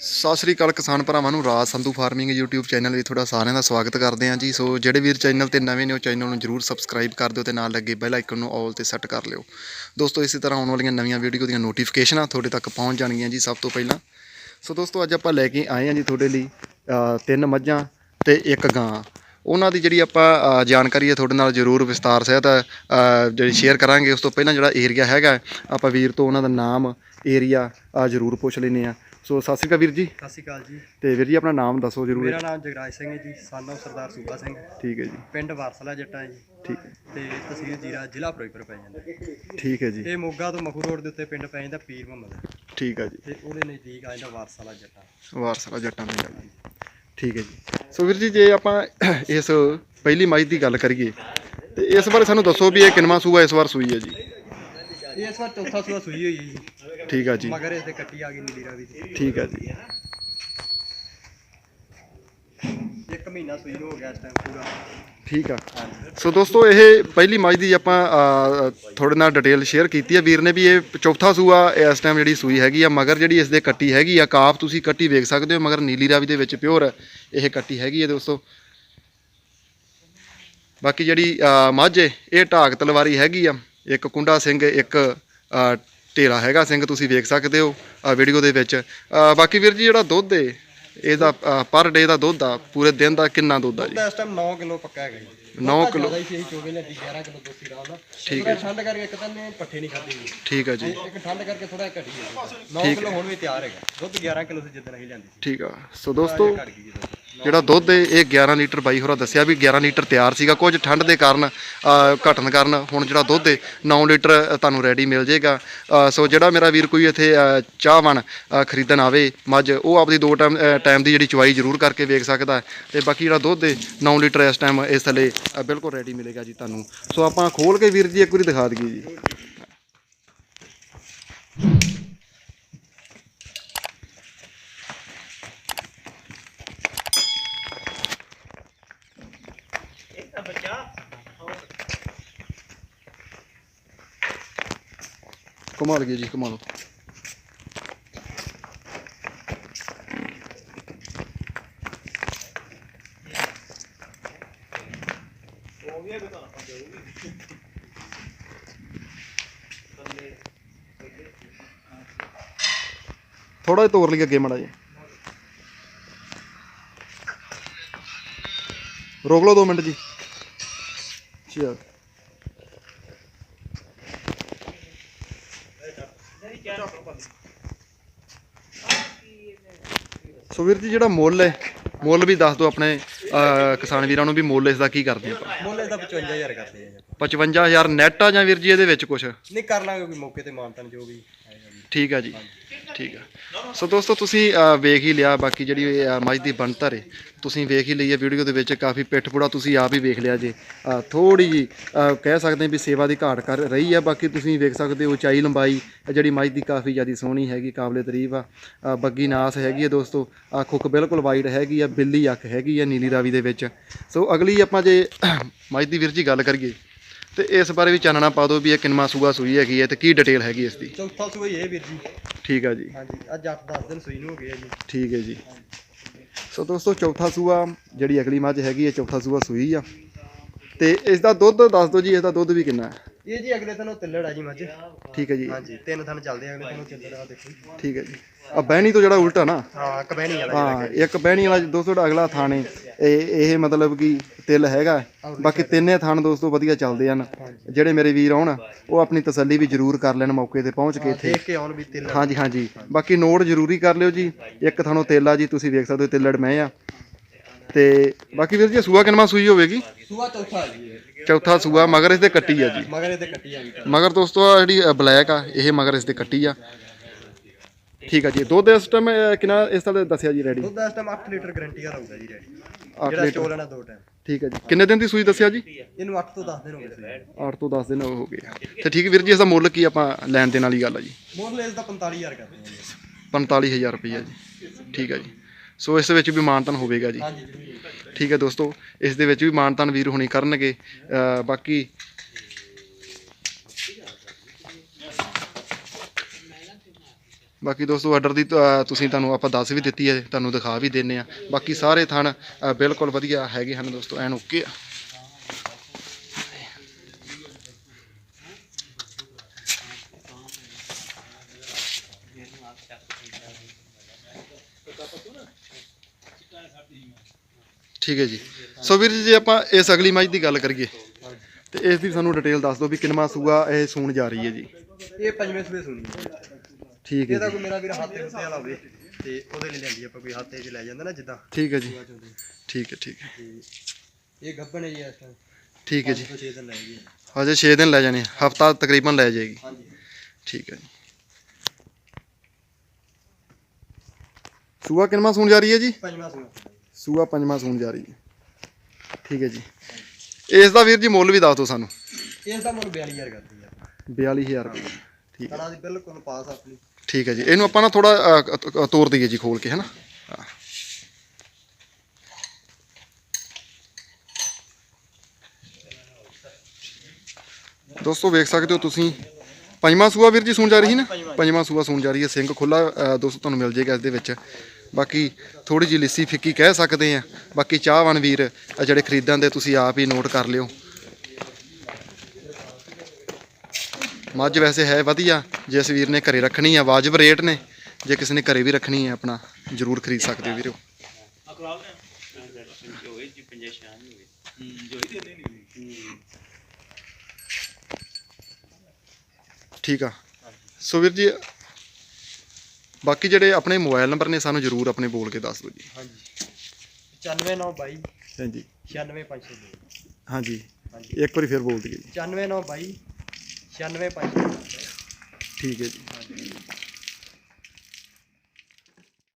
ਸਤਿ ਸ੍ਰੀ ਅਕਾਲ ਕਿਸਾਨ ਭਰਾਵਾਂ ਨੂੰ, Raj Sandhu farming YouTube channel ਵਿੱਚ ਤੁਹਾਡਾ ਸਾਰਿਆਂ ਦਾ ਸਵਾਗਤ ਕਰਦੇ ਹਾਂ ਜੀ। ਸੋ ਜਿਹੜੇ ਵੀਰ ਚੈਨਲ ਤੇ ਨਵੇਂ ਨੇ, ਉਹ ਚੈਨਲ ਨੂੰ ਜਰੂਰ ਸਬਸਕ੍ਰਾਈਬ ਕਰ ਦਿਓ ਤੇ ਨਾਲ ਲੱਗੇ ਬੈਲ ਆਈਕਨ ਨੂੰ ਆਲ ਤੇ ਸੈੱਟ ਕਰ ਲਿਓ। ਦੋਸਤੋ, ਇਸੇ ਤਰ੍ਹਾਂ ਆਉਣ ਵਾਲੀਆਂ ਨਵੀਆਂ ਵੀਡੀਓ ਦੀਆਂ ਨੋਟੀਫਿਕੇਸ਼ਨਾਂ ਤੁਹਾਡੇ ਤੱਕ ਪਹੁੰਚ ਜਾਣਗੀਆਂ ਜੀ ਸਭ ਤੋਂ ਪਹਿਲਾਂ। ਸੋ ਦੋਸਤੋ, ਅੱਜ ਆਪਾਂ ਲੈ ਕੇ ਆਏ ਹਾਂ ਜੀ ਤੁਹਾਡੇ ਲਈ ਤਿੰਨ ਮੱਝਾਂ ਤੇ ਇੱਕ ਗਾਂ। ਉਹਨਾਂ ਦੀ ਜਿਹੜੀ ਆਪਾਂ ਜਾਣਕਾਰੀ ਹੈ ਤੁਹਾਡੇ ਨਾਲ ਜ਼ਰੂਰ ਵਿਸਤਾਰ ਸਹਿਤ ਜਿਹੜੀ ਸ਼ੇਅਰ ਕਰਾਂਗੇ। ਉਸ ਤੋਂ ਪਹਿਲਾਂ ਜਿਹੜਾ ਏਰੀਆ ਹੈਗਾ, ਆਪਾਂ ਵੀਰ ਤੋਂ ਉਹਨਾਂ ਦਾ ਨਾਮ ਏਰੀਆ ਜ਼ਰੂਰ ਪੁੱਛ ਲੈਨੇ ਆ ਸੋ ਸਤਿ ਸ੍ਰੀ ਅਕਾਲ ਵੀਰ ਜੀ। ਸਤਿ ਸ਼੍ਰੀ ਅਕਾਲ ਜੀ। ਤੇ ਵੀਰ ਜੀ ਆਪਣਾ ਨਾਮ ਦੱਸੋ ਮੇਰਾ ਜ਼ਰੂਰ ਨਾਮ ਜਗਰਾਜ ਸਿੰਘ ਹੈ ਜੀ ਸਾਨੋ ਸਰਦਾਰ ਸੂਬਾ ਸਿੰਘ। ਠੀਕ ਹੈ ਜੀ। ਪਿੰਡ ਵਾਰਸਲਾ ਜੱਟਾਂ ਹੈ ਜੀ। ਠੀਕ ਹੈ। ਤੇ ਤਹਿਸੀਲ ਜੀਰਾ ਜ਼ਿਲ੍ਹਾ ਫਿਰੋਜ਼ਪੁਰ ਪੈ ਜਾਂਦਾ। ਠੀਕ ਹੈ ਜੀ। ਇਹ ਮੋਗਾ ਤੋਂ ਮਖੂ ਰੋਡ ਦੇ ਉੱਤੇ ਪਿੰਡ ਪੈ ਜਾਂਦਾ ਪੀਰ ਮੁਹੰਮਦ। ਠੀਕ ਹੈ ਜੀ। ਤੇ ਉਹਦੇ ਨਜ਼ਦੀਕ ਆ ਜਾਂਦਾ ਵਾਰਸਲਾ ਜੱਟਾਂ। ਵਾਰਸਲਾ ਜੱਟਾਂ ਪਿੰਡ ਹੈ ਜੀ ਠੀਕ ਹੈ ਜੀ। ਸੋ ਵੀਰ ਜੀ ਜੇ ਆਪਾਂ ਇਸ ਪਹਿਲੀ ਮੱਝ ਦੀ ਗੱਲ ਕਰੀਏ ਤੇ ਇਸ ਬਾਰੇ ਸਾਨੂੰ ਦੱਸੋ ਵੀ ਇਹ ਕਿੰਨਵਾਂ ਸੂਆ ਇਸ ਵਾਰ ਸੂਈ ਹੈ ਜੀ। ਇਹ ਇਸ ਵਾਰ ਚੌਥਾ ਸੂਆ ਸੂਈ ਹੋਈ ਹੈ ਜੀ। ਠੀਕ ਹੈ ਜੀ। ਮਗਰ ਇਸ ਦੇ ਕੱਟੀ ਆ ਗਈ ਨੀਲੀ ਰਾਵੀ ਦੀ ਠੀਕ ਹੈ ਜੀ। ਇੱਕ ਮਹੀਨਾ ਸੂਈ ਨੂੰ ਹੋ ਗਿਆ ਇਸ ਟਾਈਮ ਪੂਰਾ। ਠੀਕ ਆ। ਸੋ ਦੋਸਤੋ ਇਹ ਪਹਿਲੀ ਮੱਝ ਦੀ ਆਪਾਂ ਅ, ਤੁਹਾਡੇ ਨਾਲ ਡਿਟੇਲ ਸ਼ੇਅਰ ਕੀਤੀ ਹੈ ਵੀਰ ਨੇ ਵੀ ਇਹ ਚੌਥਾ ਸੂਆ ਇਸ ਟਾਈਮ ਜਿਹੜੀ ਸੂਈ ਹੈਗੀ ਆ। ਮਗਰ ਜਿਹੜੀ ਇਸ ਦੇ ਕੱਟੀ ਹੈਗੀ ਆ ਕਾਫ ਤੁਸੀਂ ਕੱਟੀ ਵੇਖ ਸਕਦੇ ਹੋ ਮਗਰ ਨੀਲੀ ਰਾਵੀ ਦੇ ਵਿੱਚ ਪਿਓਰ ਇਹ ਕੱਟੀ ਹੈਗੀ ਹੈ ਦੋਸਤੋ। ਬਾਕੀ ਜਿਹੜੀ ਅ, ਮੱਝ ਏ, ਇਹ ਢਾਕ ਤਲਵਾਰੀ ਹੈਗੀ ਆ। ਇੱਕ ਕੁੰਡਾ ਸਿੰਘ ਇੱਕ ਅ, ਢੇਲਾ ਹੈਗਾ ਸਿੰਘ ਤੁਸੀਂ ਵੇਖ ਸਕਦੇ ਹੋ ਆ ਵੀਡੀਓ ਦੇ ਵਿੱਚ। ਬਾਕੀ ਵੀਰ ਜੀ ਜਿਹੜਾ ਦੁੱਧ ਏ ਇਹਦਾ ਪਰ ਡੇ ਦਾ ਦੁੱਧ ਆ ਪੂਰੇ ਦਿਨ ਦਾ ਕਿੰਨਾ ਦੁੱਧ ਆ ਜੀ? ਇਸ ਟਾਈਮ 9 ਕਿਲੋ ਪੱਕਾ ਹੈਗਾ ਜੀ। ਨੌ ਦੁੱਧ ਕਿਲੋ। ਜ਼ਿਆਦਾ ਹੀ ਸੀ ਅਸੀਂ ਚੋਗੇ ਲੈਂਦੀ 11 ਕਿਲੋ ਦੁੱਧ ਸੀ ਰਾਮ ਦਾ। ਠੀਕ ਹੈ ਠੰਡ ਕਰਕੇ ਇੱਕ ਤਾਂ ਨੇ ਪੱਠੇ ਨਹੀਂ ਖਾਦੇ ਜੀ। ਠੀਕ ਆ ਜੀ। ਇੱਕ ਠੰਡ ਕਰਕੇ ਥੋੜਾ ਘਟੀ ਹੈ 9 ਕਿਲੋ ਹੁਣ ਵੀ ਤਿਆਰ ਹੈਗਾ। ਦੁੱਧ 11 ਕਿਲੋ ਸੀ ਜਿੱਦਣ ਅਸੀਂ ਲੈਂਦੀ ਸੀ। ਠੀਕ ਆ। ਸੋ ਦੋਸਤੋ ਜਿਹੜਾ ਦੁੱਧ ਏ ਇਹ 11 ਲੀਟਰ ਬਾਈ ਹੋਰਾਂ ਦੱਸਿਆ ਵੀ 11 ਲੀਟਰ ਤਿਆਰ ਸੀਗਾ। ਕੁਝ ਠੰਡ ਦੇ ਕਾਰਨ ਅ, ਘਟਣ ਕਾਰਨ ਹੁਣ ਜਿਹੜਾ ਦੁੱਧ ਏ 9 ਲੀਟਰ ਤੁਹਾਨੂੰ ਰੈਡੀ ਮਿਲ ਜੇਗਾ ਸੋ ਜਿਹੜਾ ਮੇਰਾ ਵੀਰ ਕੋਈ ਇੱਥੇ ਅ, ਚਾਹਵਾਨ ਖਰੀਦਣ ਆਵੇ ਮੱਝ ਉਹ ਆਪਦੀ ਦੋ ਟਾਈਮ ਟਾਈਮ ਦੀ ਜਿਹੜੀ ਚੁਆਈ ਜ਼ਰੂਰ ਕਰਕੇ ਵੇਖ ਸਕਦਾ ਹੈ। ਤੇ ਬਾਕੀ ਜਿਹੜਾ ਦੁੱਧ ਏ 9 ਲੀਟਰ ਇਸ ਟਾਈਮ ਇਸ ਥੱਲੇ ਬਿਲਕੁਲ ਰੈਡੀ ਮਿਲੇਗਾ ਜੀ ਤੁਹਾਨੂੰ। ਸੋ ਆਪਾਂ ਖੋਲ ਕੇ ਵੀਰ ਜੀ ਇੱਕ ਵਾਰੀ ਦਿਖਾ ਦਈਏ ਜੀ। ਕਮਾਲ ਗਿਆ ਜੀ ਕਮਾਲ ਥੋੜਾ ਜਿਹਾ ਤੋਰ ਲਈ ਅੱਗੇ ਮੜਾ ਜੀ ਰੋਕ ਲਓ 2 ਮਿੰਟ ਜੀ। ਚਲ। ਸੋ ਵੀਰ ਜੀ ਜਿਹੜਾ ਮੁੱਲ ਹੈ ਮੁੱਲ ਵੀ ਦੱਸ ਦਿਓ ਆਪਣੇ ਅਹ, ਕਿਸਾਨ ਵੀਰਾਂ ਨੂੰ ਵੀ ਮੁੱਲ ਇਸ ਦਾ ਕੀ ਕਰਦੇ ਆਪਾਂ? ਮੁੱਲ ਇਹਦਾ 55000 ਕਰਦੇ ਆ ਜੀ 55000 ਨੈਟ ਆ ਜਾਂ ਵੀਰ ਜੀ ਇਹਦੇ ਵਿੱਚ ਕੁਝ ਨਹੀਂ ਕਰ ਲਾਂਗੇ ਕੋਈ ਮੌਕੇ ਤੇ ਮਾਨਤਨ ਜੋ ਵੀ ਠੀਕ ਆ ਜੀ। ਠੀਕ ਆ। ਸੋ ਦੋਸਤੋ, ਤੁਸੀਂ ਵੇਖ ਹੀ ਲਿਆ, ਬਾਕੀ ਜਿਹੜੀ ਇਹ ਮੱਝ ਦੀ ਬਣਤਰ ਹੈ ਤੁਸੀਂ ਵੇਖ ਹੀ ਲਈ ਹੈ ਵੀਡੀਓ ਦੇ ਵਿੱਚ, ਕਾਫੀ ਪਿੱਠ ਪੂੜਾ ਤੁਸੀਂ ਆਪ ਹੀ ਵੇਖ ਲਿਆ ਜੇ। ਥੋੜੀ ਜੀ ਕਹਿ ਸਕਦੇ ਵੀ ਸੇਵਾ ਦੀ ਘਾਟ ਕਰ ਰਹੀ ਆ, ਬਾਕੀ ਤੁਸੀਂ ਵੇਖ ਸਕਦੇ ਹੋ ਉਚਾਈ ਲੰਬਾਈ ਜਿਹੜੀ ਮੱਝ ਦੀ ਕਾਫੀ ਜ਼ਿਆਦਾ ਸੋਹਣੀ ਹੈਗੀ ਕਾਬਲੇ ਤਾਰੀਫ ਆ ਬੱਗੀ ਨਾਸ ਹੈਗੀ ਹੈ ਦੋਸਤੋ ਆ ਖੁੱਕ ਬਿਲਕੁਲ ਵਾਈਟ ਹੈਗੀ ਆ, ਬਿੱਲੀ ਅੱਖ ਹੈਗੀ ਆ ਨੀਲੀ ਰਾਵੀ ਦੇ ਵਿੱਚ। ਸੋ ਅਗਲੀ ਆਪਾਂ ਜੇ, ਮੱਝ ਦੀ ਵੀਰ ਜੀ ਗੱਲ ਕਰੀਏ ਤੇ ਇਸ ਬਾਰੇ ਵੀ ਚਾਨਣਾ ਪਾ ਦਿਓ ਵੀ ਇਹ ਕਿੰਨਵਾਂ ਸੂਆ ਸੂਈ ਹੈਗੀ ਹੈ ਤੇ ਕੀ ਡਿਟੇਲ ਹੈਗੀ ਇਸ ਦੀ? ਚੌਥਾ ਸੂਈ ਇਹ ਵੀਰ ਜੀ। ਠੀਕ ਆ ਜੀ। ਹਾਂਜੀ ਅੱਜ 8-10 ਦਿਨ ਸੂਈ ਨੂੰ ਹੋ ਗਏ ਆ ਜੀ। ਠੀਕ ਹੈ ਜੀ। ਸੋ ਦੋਸਤੋ ਚੌਥਾ ਸੂਆ ਜਿਹੜੀ ਅਗਲੀ ਮੱਝ ਹੈਗੀ ਹੈ ਚੌਥਾ ਸੂਆ ਸੂਈ ਆ। ਤੇ ਇਸ ਦਾ ਦੁੱਧ ਦੱਸ ਦਿਓ ਜੀ ਇਸ ਦਾ ਦੁੱਧ ਵੀ ਕਿੰਨਾ ਹੈ? ਇਹ ਜੀ ਅਗਲੇ ਉਹ ਤਿੱਲੜ ਆ ਜੀ ਮੱਝ। ਠੀਕ ਹੈ ਜੀ। ਹਾਂਜੀ ਤਿੰਨ ਦਿਨ ਚੱਲਦੇ ਆ ਅਗਲੇ ਉਹ ਤਿੱਲੜ ਆ ਦੇਖੋ। ਠੀਕ ਹੈ ਜੀ। ਆ ਬਹਿਣੀ ਤੋਂ ਜਿਹੜਾ ਉਲਟਾ ਨਾ। ਹਾਂ ਕਬੈਣੀ ਵਾਲਾ ਹਾਂ ਇੱਕ ਬਹਿਣੀ ਵਾਲਾ ਦੋਸਤੋ ਜਿਹੜਾ ਅਗਲਾ ਥਾਣੇ ਇਹ ਇਹ ਮਤਲਬ ਕਿ ਤਿਲ ਹੈਗਾ। ਬਾਕੀ ਤਿੰਨੇ ਥਾਣ ਦੋਸਤੋ ਵਧੀਆ ਚੱਲਦੇ ਹਨ। ਜਿਹੜੇ ਮੇਰੇ ਵੀਰ ਆਉਣ ਉਹ ਆਪਣੀ ਤਸੱਲੀ ਵੀ ਜ਼ਰੂਰ ਕਰ ਲੈਣ ਮੌਕੇ ਤੇ ਪਹੁੰਚ ਕੇ ਇੱਥੇ। ਦੇਖ ਕੇ ਆਉਣ ਵੀ ਤਿੱਲੜ। ਹਾਂਜੀ ਹਾਂਜੀ। ਬਾਕੀ ਨੋਟ ਜ਼ਰੂਰੀ ਕਰ ਲਿਓ ਜੀ। ਇੱਕ ਥਾਣੋਂ ਤੇਲਾ ਜੀ ਤੁਸੀਂ ਵੇਖ ਸਕਦੇ ਹੋ ਤਿੱਲੜ ਮੈਂ ਆ। ਤੇ ਬਾਕੀ ਵੀਰ ਜੀ ਸੂਆ ਕਿੰਨਵਾਂ ਸੂਈ ਹੋਵੇਗੀ? ਸੂਆ ਚੌਥਾ ਜੀ। ਚੌਥਾ ਸੂਆ ਮਗਰ ਇਸ ਦੇ ਕੱਟੀ ਆ ਜੀ। ਮਗਰ ਇਹਦੇ ਕੱਟੀ ਆ ਗਈ ਮਗਰ ਦੋਸਤੋ ਆਹ ਜਿਹੜੀ ਬਲੈਕ ਆ ਇਹ ਮਗਰ ਇਸ ਦੇ ਕੱਟੀ ਆ। ਠੀਕ ਆ ਜੀ ਦੁੱਧ ਇਸ ਟਾਈਮ ਕਿੰਨਾ ਇਸ ਤਰ੍ਹਾਂ ਦੱਸਿਆ ਜੀ ਰੈਡੀ? ਦੁੱਧ ਇਸ ਟਾਈਮ 8 ਲੀਟਰ ਗਾਰੰਟੀ ਦਾ ਰਹੂਗਾ ਜੀ ਰੈਡੀ। ਅੱਠ ਜਿਹੜਾ ਲੀਟਰ। ਦੋ ਟਾਈਮ ਠੀਕ ਆ ਜੀ। ਕਿੰਨੇ ਦਿਨ ਦੀ ਸੂਈ ਦੱਸਿਆ ਜੀ? ਇਹਨੂੰ 8 ਤੋਂ 10 ਦਿਨ ਹੋ ਗਏ। ਸੀ 8 ਤੋਂ 10 ਦਿਨ ਹੋ ਗਏ ਤੇ ਠੀਕ ਵੀਰ ਜੀ ਇਸ ਦਾ ਮੁੱਲ ਕੀ ਆਪਾਂ ਲੈਣ ਦੇਣ ਵਾਲੀ ਗੱਲ ਆ ਜੀ? ਮੋਡਲ ਇਸ ਦਾ 45000 ਕਰਦੇ ਜੀ। 45000 ਰੁਪਈਆ ਜੀ। ਠੀਕ ਆ ਜੀ। ਸੋ ਇਸ ਦੇ ਵਿੱਚ ਵੀ ਮਾਨਤਨ ਹੋਵੇਗਾ ਜੀ। ਠੀਕ ਹੈ ਦੋਸਤੋ ਇਸ ਦੇ ਵਿੱਚ ਵੀ ਮਾਨਤਨ ਵੀਰ ਹੁਣੀ ਕਰਨਗੇ। ਬਾਕੀ ਬਾਕੀ ਦੋਸਤੋ ਆਰਡਰ ਦੀ ਤੁਸੀਂ ਤੁਹਾਨੂੰ ਆਪਾਂ ਦੱਸ ਵੀ ਦਿੱਤੀ ਹੈ ਤੁਹਾਨੂੰ ਦਿਖਾ ਵੀ ਦਿੰਨੇ ਆ। ਬਾਕੀ ਸਾਰੇ ਥਣ ਬਿਲਕੁਲ ਵਧੀਆ ਹੈਗੇ ਹਨ ਦੋਸਤੋ ਐਨ ਓਕੇ ਆ। ਠੀਕ ਹੈ ਜੀ। ਸੋ ਵੀਰ ਜੀ ਜੇ ਆਪਾਂ ਇਸ ਅਗਲੀ ਮੱਝ ਦੀ ਗੱਲ ਕਰੀਏ ਤੇ ਇਸ ਦੀ ਸਾਨੂੰ ਡਿਟੇਲ ਦੱਸ ਦਿਓ ਵੀ ਕਿੰਨਵਾਂ ਸੂਆ ਇਹ ਸੂਣ ਜਾ ਰਹੀ ਹੈ ਜੀ। ਇਹ ਪੰਜਵੇਂ ਸੂਏ ਸੁਣੀ। ਠੀਕ ਹੈ ਇਹਦਾ ਕੋਈ ਮੇਰਾ ਵੀਰ ਹੱਥੇ ਉੱਤੇ ਵਾਲਾ ਹੋਵੇ ਤੇ ਉਹਦੇ ਲਈ ਲੈਂਦੀ ਆਪਾਂ ਕੋਈ ਹੱਥੇ 'ਚ ਲੈ ਜਾਂਦਾ ਨਾ ਜਿੱਦਾਂ। ਠੀਕ ਹੈ ਜੀ। ਠੀਕ ਹੈ ਠੀਕ ਹੈ। ਤੇ ਇਹ ਗੱਭਣ ਹੈ ਜੀ ਇਸ ਟਾਈਮ ਠੀਕ ਹੈ ਜੀ। ਤੋਂ 6 ਦਿਨ ਲੈ ਹਜੇ 6 ਦਿਨ ਲੈ ਜਾਣੇ ਹਫਤਾ ਤਕਰੀਬਨ ਲੈ ਜਾਏਗੀ। ਹਾਂਜੀ। ਠੀਕ ਹੈ ਜੀ। ਸੂਆ ਕਿੰਨਵਾਂ ਸੂਣ ਜਾ ਰਹੀ ਹੈ ਜੀ? ਪੰਜਵਾਂ ਸੂਆ। ਸੂਆ ਪੰਜਵਾਂ ਸੂਣ ਜਾ ਰਹੀ ਹੈ। ਠੀਕ ਹੈ ਜੀ। ਇਸ ਦਾ ਵੀਰ ਜੀ ਮੁੱਲ ਵੀ ਦੱਸ ਦਿਓ ਸਾਨੂੰ। ਇਸ ਦਾ ਮੁੱਲ 42000 ਕਰਦੀ ਆ 42000 ਰੁਪਏ ਠੀਕ ਹੈ। ਦੀ ਬਿਲਕੁਲ ਪਾਸ ਆਪਣੀ। ਠੀਕ ਹੈ ਜੀ। ਇਹਨੂੰ ਆਪਾਂ ਨਾ ਥੋੜਾ ਤੋੜ ਦਈਏ ਜੀ ਖੋਲ ਕੇ ਹੈ ਨਾ? ਹਾਂ। ਦੋਸਤੋ ਵੇਖ ਸਕਦੇ ਹੋ ਤੁਸੀਂ। ਪੰਜਵਾਂ ਸੂਆ ਵੀਰ ਜੀ ਸੂਣ ਜਾ ਰਹੀ ਨਾ? ਪੰਜਵਾਂ। ਸੂਆ ਸੂਣ ਜਾ ਰਹੀ ਹੈ। ਸਿੰਘ ਖੁੱਲਾ ਦੋਸਤੋ ਤੁਹਾਨੂੰ ਮਿਲ ਜੇਗਾ ਇਸ ਦੇ ਵਿੱਚ। ਬਾਕੀ ਥੋੜੀ ਜਿਹੀ ਲਿੱਸੀ ਫਿੱਕੀ ਕਹਿ ਸਕਦੇ ਆ ਬਾਕੀ ਚਾਹਵਾਨ ਵੀਰ ਅ, ਜਿਹੜੇ ਖਰੀਦਣ ਦੇ ਤੁਸੀਂ ਆਪ ਹੀ ਨੋਟ ਕਰ ਲਿਓ। ਮੱਝ ਵੈਸੇ ਹੈ ਵਧੀਆ ਜਿਸ ਵੀਰ ਨੇ ਘਰੇ ਰੱਖਣੀ ਆ ਵਾਜਬ ਰੇਟ ਨੇ। ਜੇ ਕਿਸੇ ਨੇ ਘਰੇ ਵੀ ਰੱਖਣੀ ਹੈ ਆਪਣਾ ਜਰੂਰ ਖਰੀਦ ਸਕਦੇ ਹੋ ਵੀਰੋ। ਠੀਕ ਆ। ਸੋ ਵੀਰ ਜੀ ਬਾਕੀ ਜਿਹੜੇ ਆਪਣੇ ਮੋਬਾਈਲ ਨੰਬਰ ਨੇ ਸਾਨੂੰ ਜਰੂਰ ਆਪਣੇ ਬੋਲ ਕੇ ਦੱਸ ਦਿਓ ਜੀ। ਹਾਂਜੀ। 95922 ਹਾਂਜੀ। 96502 ਹਾਂਜੀ। ਹਾਂਜੀ। ਇੱਕ ਵਾਰੀ ਫਿਰ ਬੋਲ ਦਈਏ ਜੀ। 95922 96502 ਠੀਕ ਹੈ ਜੀ।